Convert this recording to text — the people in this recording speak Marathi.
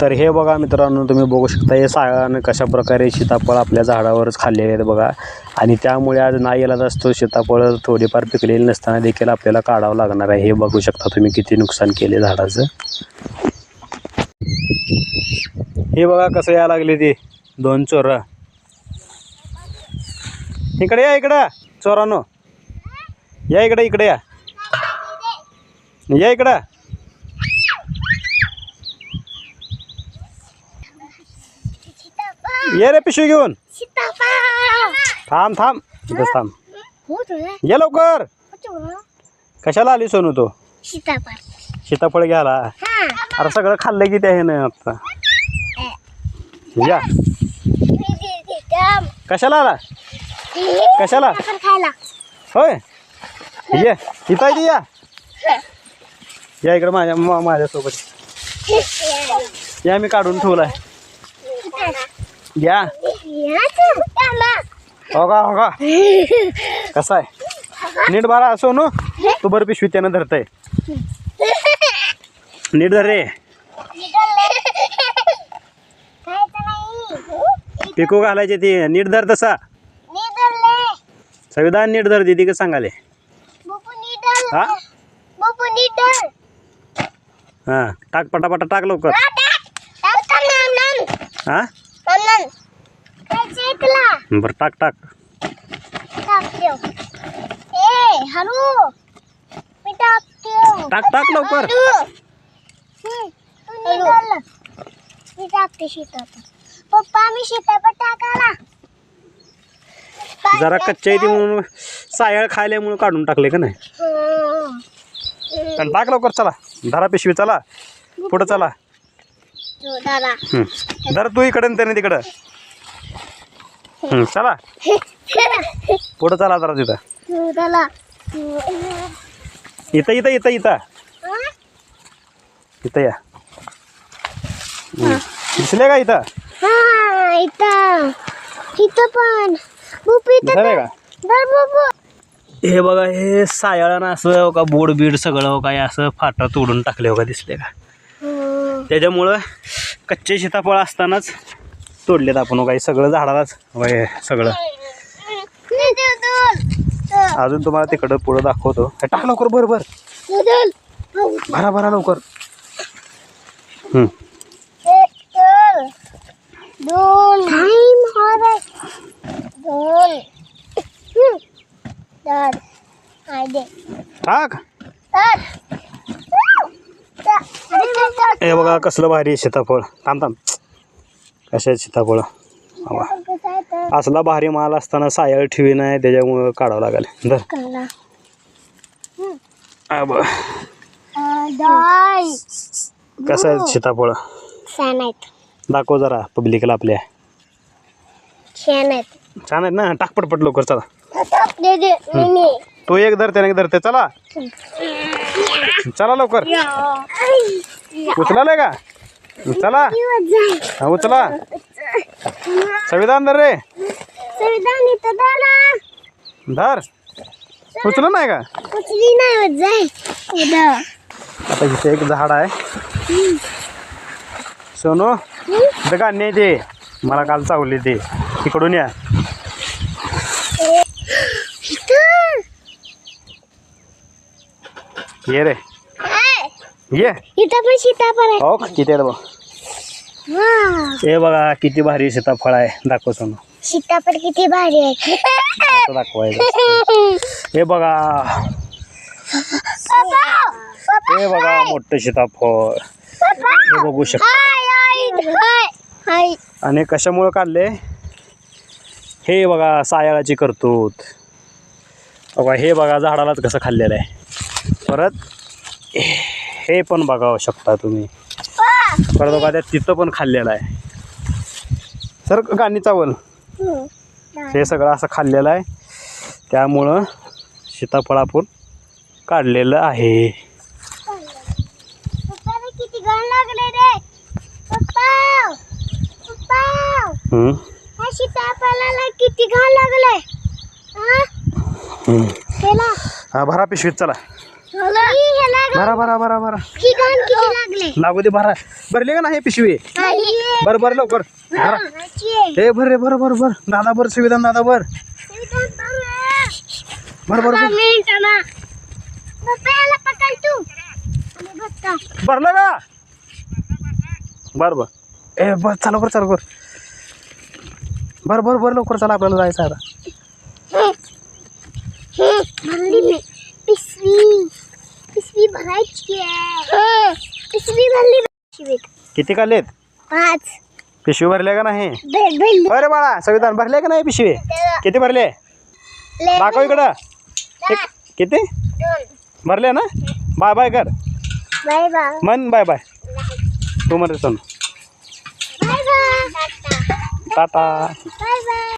तर हे बघा मित्रांनो तुम्ही बघू शकता हे साळानं कशा प्रकारे सीताफळ आपल्या झाडावरच खाल्लेले आहेत बघा. आणि त्यामुळे आज नाही गेला असतो सीताफळ थोडीफार पिकलेली नसताना देखील आपल्याला काढावं लागणार आहे. हे बघू शकता तुम्ही किती नुकसान केले झाडाचं. हे बघा कसं यायला लागले ते दोन चोर. इकडे या इकडं. चोरानो. या इकडे इकडे या. या इकडं. ये रे पिशवी घेऊन. थांब थांब. इथंच थांब. ये. लवकर. कशाला आली सोनू तो? सीताफळ. घ्यायला? हा. अरे सगळं खाल्लं की ते आहे ना आता. या कशाला आला? कशाला? होय. ये. इथं आहे या. या इकडं माझ्या माझ्यासोबत. या मी काढून ठेवलाय. या हो का हो का कसा आहे? नीट बारा सोनू तू बरं पिशवी त्यानं धरतय. नीट धर रे. पिकू घालायचे ती. नीट धर तसा. संविधान नीट धर दिदी का सांगाले. हा? हा. टाक पटापटा टाक लवकर. हा? बरं टाक टाक. टाक टाक लवकर. मी टाकते सीताफळ पप्पा मी टाकाला जरा कच्च्या येते म्हणून सायळ खायल्यामुळं काढून टाकले का नाही? टाक लवकर चला. धरा पिशवी चला. पुढं चला. हं. धर तू इकडे आणि त्याने तिकडं. हं, चला. पुढं चला जरा तिथं. दादा. इथं इथं इथं इथं. इथं या. हं. दिसले का इथं? हा पण. बुपू का? हे बघा हे सायाळानं असं हो का बोड बीड सगळं हो काय असं फाटा तोडून टाकले हो का दिसले का? त्याच्यामुळं कच्चे सीताफळ असतानाच तोडलेत आपण हो काही सगळं झाडालाच. वय हे सगळं. अजून तुम्हाला तिकडं पुढं दाखवतो. हे टाक लवकर बर बर भरा भरा लवकर. हं. टाक. हे बघा कसलं भारी आहे सीताफळ. थांब थांब. कशा सीताफळ? असला भारी माल असताना सायाळ ठेवी नाही त्याच्यामुळं काढावं लागेल. धर. बघ. डाय कसं आहे सीताफळ? दाखव जरा पब्लिकला आपल्या. छान आहेत. छान आहेत ना? टाक पटपट लवकर चला. तो एक धर त्याने एक धरते. चला. चला लवकर. उचलाय का? चला हा, उचला. संविधान धर रे. धर उचलं नाही का आता इथे एक झाड आहे. सोनू का नाही ते मला काल चावली ते तिकडून या इथं ये रे. ये. इथं पण सीताफळ आहे. हो किती आहेत बघ. वा हे बघा किती भारी सीताफळ आहे. दाखव सोनू. सीताफळ किती भारी आहे. असं दाखवायचं हे बघा. हे बघा मोठं सीताफळ. हे बघू शकता. हाय. आणि कशामुळं काढले? हे बघा सायाळाची करतूत. बघा हे बघा झाडालाच कसं खाल्लेलं आहे. परत हे पण बघावं शकता तुम्ही. परत बघा त्या तिथं पण खाल्लेलं आहे. सर गाणी चावल. हे सगळं असं खाल्लेलं आहे. त्यामुळं सीताफळ आपण काढलेलं आहे. किती घाण लागलाय हा भरा पिशवीत चला. भरा भरा भरा भरा. ही गण किती लागले? लागू दे भरा. भरले का नाही पिशवी? बर बर लवकर. भरा. हे भर रे भर भर भर. दादा भर संविधान दादा भर. भर. भर तू. आणि बघता भरलं का? बर बर ए बर चला बर चला बर. बर बर बर लवकर चला आपल्याला जायचं आहे आता भरली मी पिशवी पिशवी भरायची आहे पिशवी भरली पिशवीत. किती काढलेत पाच. पिशवी भरले का नाही? भर- भरली. अरे बाळा संविधान भरले का नाही पिशवी? किती भरले? दाखव इकडं. किती. भरले ना? बाय बाय कर. बाय बाय मन बाय बाय. तू म्हणते टाटा. Bye bye